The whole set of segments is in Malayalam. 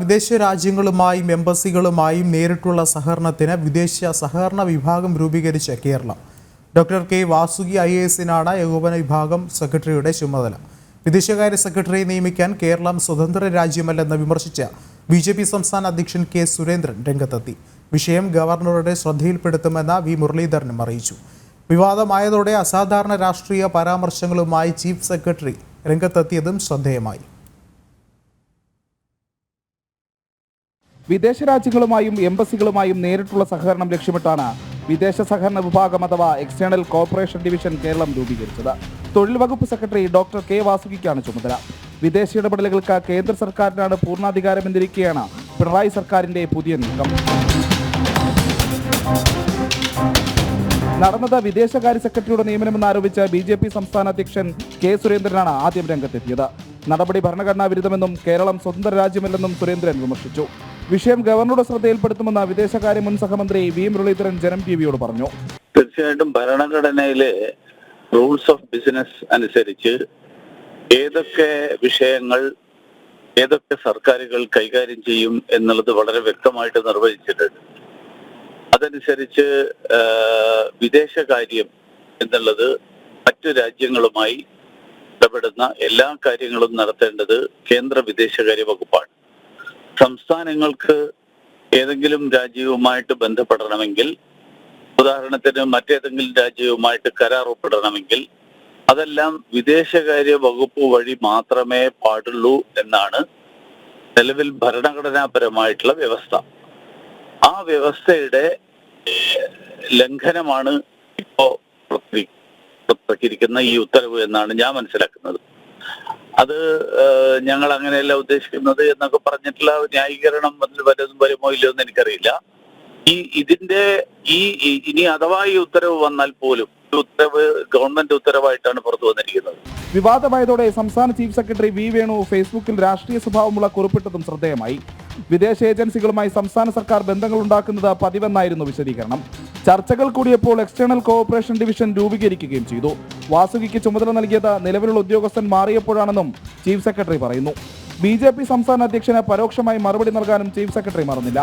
വിദേശ രാജ്യങ്ങളുമായും എംബസികളുമായും നേരിട്ടുള്ള സഹകരണത്തിന് വിദേശ സഹകരണ വിഭാഗം രൂപീകരിച്ച Keralam. Doctor K Vasuki I എസിനാണ് ഏകോപന വിഭാഗം സെക്രട്ടറിയുടെ ചുമതല. വിദേശകാര്യ സെക്രട്ടറിയെ നിയമിക്കാൻ കേരളം സ്വതന്ത്ര രാജ്യമല്ലെന്ന് വിമർശിച്ച ബി ജെ പി സംസ്ഥാന അധ്യക്ഷൻ കെ സുരേന്ദ്രൻ രംഗത്തെത്തി. വിഷയം ഗവർണറുടെ ശ്രദ്ധയിൽപ്പെടുത്തുമെന്ന് വി മുരളീധരനും അറിയിച്ചു. വിവാദമായതോടെ അസാധാരണ രാഷ്ട്രീയ പരാമർശങ്ങളുമായി ചീഫ് സെക്രട്ടറി രംഗത്തെത്തിയതും ശ്രദ്ധേയമായി. വിദേശ രാജ്യങ്ങളുമായും എംബസികളുമായും നേരിട്ടുള്ള സഹകരണം ലക്ഷ്യമിട്ടാണ് വിദേശ സഹകരണ വിഭാഗം അഥവാ എക്സ്റ്റേണൽ കോർപ്പറേഷൻ ഡിവിഷൻ കേരളം രൂപീകരിച്ചത്. തൊഴിൽ വകുപ്പ് സെക്രട്ടറി ഡോക്ടർ കെ വാസുകിക്കാണ് ചുമതല. വിദേശ ഇടപെടലുകൾക്ക് കേന്ദ്ര സർക്കാരിനാണ് പൂർണാധികാരമെന്നിരിക്കെയാണ് പിണറായി സർക്കാരിന്റെ പുതിയ നീക്കം. നടന്നത് വിദേശകാര്യ സെക്രട്ടറിയുടെ നിയമനമെന്ന് ആരോപിച്ച് ബി ജെ പി സംസ്ഥാന അധ്യക്ഷൻ കെ സുരേന്ദ്രനാണ് ആദ്യം രംഗത്തെത്തിയത്. നടപടി ഭരണഘടനാ വിരുദ്ധമെന്നും കേരളം സ്വതന്ത്ര രാജ്യമല്ലെന്നും സുരേന്ദ്രൻ വിമർശിച്ചു. വിഷയം ഗവർണറുടെ ശ്രദ്ധയിൽപ്പെടുത്തുമെന്ന് വിദേശകാര്യ മുൻ സഹമന്ത്രി വി മുരളീധരൻ ജനം ടി വിയോട് പറഞ്ഞു. തീർച്ചയായിട്ടും ഭരണഘടനയിലെ റൂൾസ് ഓഫ് ബിസിനസ് അനുസരിച്ച് ഏതൊക്കെ വിഷയങ്ങൾ ഏതൊക്കെ സർക്കാരുകൾ കൈകാര്യം ചെയ്യും എന്നുള്ളത് വളരെ വ്യക്തമായിട്ട് നിർവചിച്ചിട്ടുണ്ട്. അതനുസരിച്ച് വിദേശകാര്യം എന്നുള്ളത് മറ്റു രാജ്യങ്ങളുമായി ഇടപെടുന്ന എല്ലാ കാര്യങ്ങളും നടത്തേണ്ടത് കേന്ദ്ര വിദേശകാര്യ വകുപ്പാണ്. സംസ്ഥാനങ്ങൾക്ക് ഏതെങ്കിലും രാജ്യവുമായിട്ട് ബന്ധപ്പെടണമെങ്കിൽ ഉദാഹരണത്തിന് മറ്റേതെങ്കിലും രാജ്യവുമായിട്ട് കരാർ ഒപ്പിടണമെങ്കിൽ അതെല്ലാം വിദേശകാര്യ വകുപ്പ് വഴി മാത്രമേ പാടുള്ളൂ എന്നാണ് നിലവിൽ ഭരണഘടനാപരമായിട്ടുള്ള വ്യവസ്ഥ. ആ വ്യവസ്ഥയുടെ ലംഘനമാണ് ഇപ്പോ പുറത്തിരിക്കുന്ന ഈ ഉത്തരവ് എന്നാണ് ഞാൻ മനസ്സിലാക്കുന്നത്. അത് ഞങ്ങൾ അങ്ങനെയല്ല ഉദ്ദേശിക്കുന്നത് എന്നൊക്കെ പറഞ്ഞിട്ടുള്ള ന്യായീകരണം അതിൽ വല്ലതും വരുമോ ഇല്ലയോ എന്ന് എനിക്കറിയില്ല. ഈ ഇതിന്റെ ഈ ഇനി അഥവാ ഈ ഉത്തരവ് വന്നാൽ പോലും ഉത്തരവ് ഗവൺമെന്റ് ഉത്തരവായിട്ടാണ് പുറത്തു വന്നിരിക്കുന്നത്. വിവാദമായതോടെ സംസ്ഥാന ചീഫ് സെക്രട്ടറി വി വേണു ഫേസ്ബുക്കിൽ രാഷ്ട്രീയ സ്വഭാവമുള്ള കുറിപ്പിട്ടതും ശ്രദ്ധേയമായി. വിദേശ ഏജൻസികളുമായി സംസ്ഥാന സർക്കാർ ബന്ധങ്ങൾ ഉണ്ടാക്കുന്നത് പതിവെന്നായിരുന്നു വിശദീകരണം. ചർച്ചകൾ കൂടിയപ്പോൾ എക്സ്റ്റേണൽ കോഓപ്പറേഷൻ ഡിവിഷൻ രൂപീകരിക്കുകയും ചെയ്തു. വാസുകിക്ക് ചുമതല നൽകിയത് നിലവിലുള്ള ഉദ്യോഗസ്ഥൻ മാറിയപ്പോഴാണെന്നും ചീഫ് സെക്രട്ടറി പറയുന്നു. ബി ജെ പി സംസ്ഥാന അധ്യക്ഷന് പരോക്ഷമായി മറുപടി നൽകാനും ചീഫ് സെക്രട്ടറി മറന്നില്ല.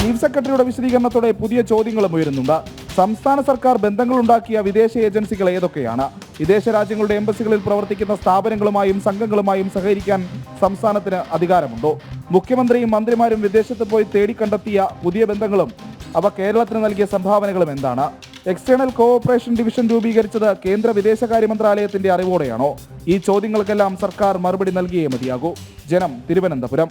ചീഫ് സെക്രട്ടറിയുടെ വിശദീകരണത്തോടെ പുതിയ ചോദ്യങ്ങളും ഉയരുന്നുണ്ട്. സംസ്ഥാന സർക്കാർ ബന്ധങ്ങളുണ്ടാക്കിയ വിദേശ ഏജൻസികൾ ഏതൊക്കെയാണ്? വിദേശ രാജ്യങ്ങളുടെ എംബസികളിൽ പ്രവർത്തിക്കുന്ന സ്ഥാപനങ്ങളുമായും സംഘങ്ങളുമായും സഹകരിക്കാൻ സംസ്ഥാനത്തിന് അധികാരമുണ്ടോ? മുഖ്യമന്ത്രിയും മന്ത്രിമാരും വിദേശത്ത് പോയി തേടിക്കണ്ടെത്തിയ പുതിയ ബന്ധങ്ങളും അവ കേരളത്തിന് നൽകിയ സംഭാവനകളും എന്താണ്? എക്സ്റ്റേണൽ കോഓപ്പറേഷൻ ഡിവിഷൻ രൂപീകരിച്ചത് കേന്ദ്ര വിദേശകാര്യ മന്ത്രാലയത്തിന്റെ അറിവോടെയാണോ? ഈ ചോദ്യങ്ങൾക്കെല്ലാം സർക്കാർ മറുപടി നൽകിയേ മതിയാകൂ. ജനം തിരുവനന്തപുരം.